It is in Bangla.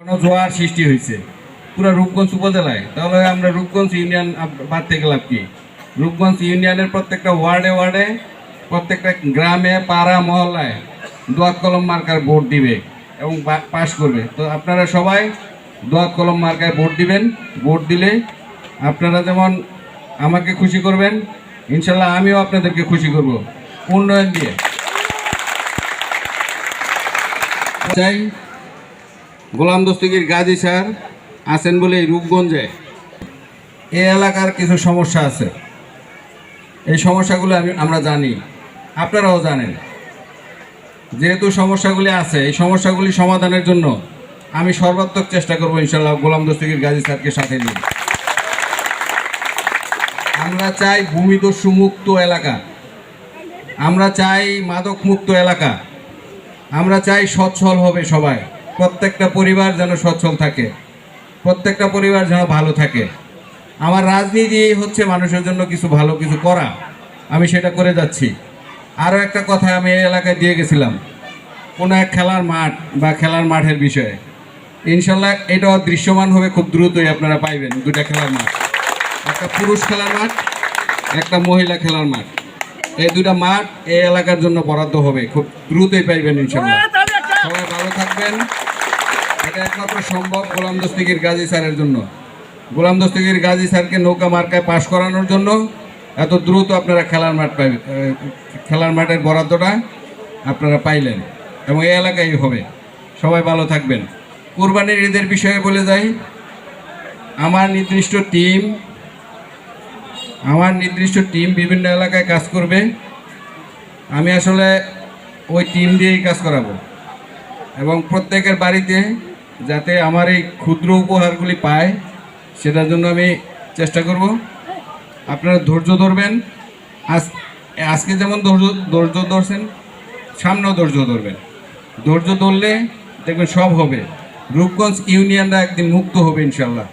জোয়ার সৃষ্টি হয়েছে। পুরো রূপগঞ্জ উপজেলায়। তাহলে আমরা রূপগঞ্জ ইউনিয়ন থেকে লাভ কি? রূপগঞ্জ ইউনিয়নের প্রত্যেকটা ওয়ার্ডে ওয়ার্ডে, প্রত্যেকটা গ্রামে, পাড়া, মহল্লায় দোয়াত কলম মার্কার ভোট দিবে এবং পাশ করবে। তো আপনারা সবাই দোয়াত কলম মার্কায় ভোট দিবেন। ভোট দিলে আপনারা যেমন আমাকে খুশি করবেন, ইনশাল্লাহ আমিও আপনাদেরকে খুশি করব। উন্নয়ন দিয়ে। চাই গোলাম দস্তগীর গাজী স্যার আছেন বলে এই রূপগঞ্জে। এই এলাকার কিছু সমস্যা আছে। এই সমস্যাগুলো আমি আমরা জানি। আপনারাও জানেন। যেহেতু সমস্যাগুলি আছে, এই সমস্যাগুলি সমাধানের জন্য আমি সর্বাত্মক চেষ্টা করব ইনশাল্লাহ গোলাম দস্তগীর গাজী স্যারকে সাথে নিয়ে। আমরা চাই ভূমিদস্যু মুক্ত এলাকা। আমরা চাই মাদক মুক্ত এলাকা। আমরা চাই সচ্ছল হবে সবাই। প্রত্যেকটা পরিবার যেন সচ্ছল থাকে। প্রত্যেকটা পরিবার যেন ভালো থাকে। আমার রাজনীতি হচ্ছে মানুষের জন্য কিছু ভালো কিছু করা। আমি সেটা করে যাচ্ছি। আরও একটা কথা আমি এই এলাকায় দিয়ে গেছিলাম। কোনো এক খেলার মাঠ বা খেলার মাঠের বিষয়ে। ইনশাল্লাহ এটাও দৃশ্যমান হবে খুব দ্রুতই, আপনারা পাইবেন দুটা খেলার মাঠ। একটা পুরুষ খেলার মাঠ, একটা মহিলা খেলার মাঠ। এই দুটা মাঠ এই এলাকার জন্য বরাদ্দ হবে, খুব দ্রুতই পাইবেন ইনশাল্লাহ। সবাই ভালো থাকবেন। এটা একমাত্র সম্ভব গোলাম দস্তিগির গাজী স্যারের জন্য। গোলাম দস্তিগির গাজী স্যারকে নৌকা মার্কায় পাশ করানোর জন্য এত দ্রুত আপনারা খেলার মাঠ আহ, খেলার মাঠের বরাদ্দটা আপনারা পাইলেন এবং এই এলাকায় হবে। সবাই ভালো থাকবেন। কোরবানির ঈদের বিষয়ে বলে যাই আমার নির্দিষ্ট টিম আমার নির্দিষ্ট টিম বিভিন্ন এলাকায় কাজ করবে। আমি আসলে ওই টিম দিয়েই কাজ করাবো। এবং প্রত্যেকের বাড়িতে যাতে আমার এই ক্ষুদ্র উপহারগুলি পায়, সেটার জন্য আমি চেষ্টা করব। আপনারা ধৈর্য ধরবেন। আজ, আজকে যেমন ধৈর্য ধৈর্য ধরছেন, সামনেও ধৈর্য ধরবেন। ধৈর্য ধরলে দেখবেন সব হবে। রূপগঞ্জ ইউনিয়নরা একদিন মুক্ত হবে ইনশাল্লাহ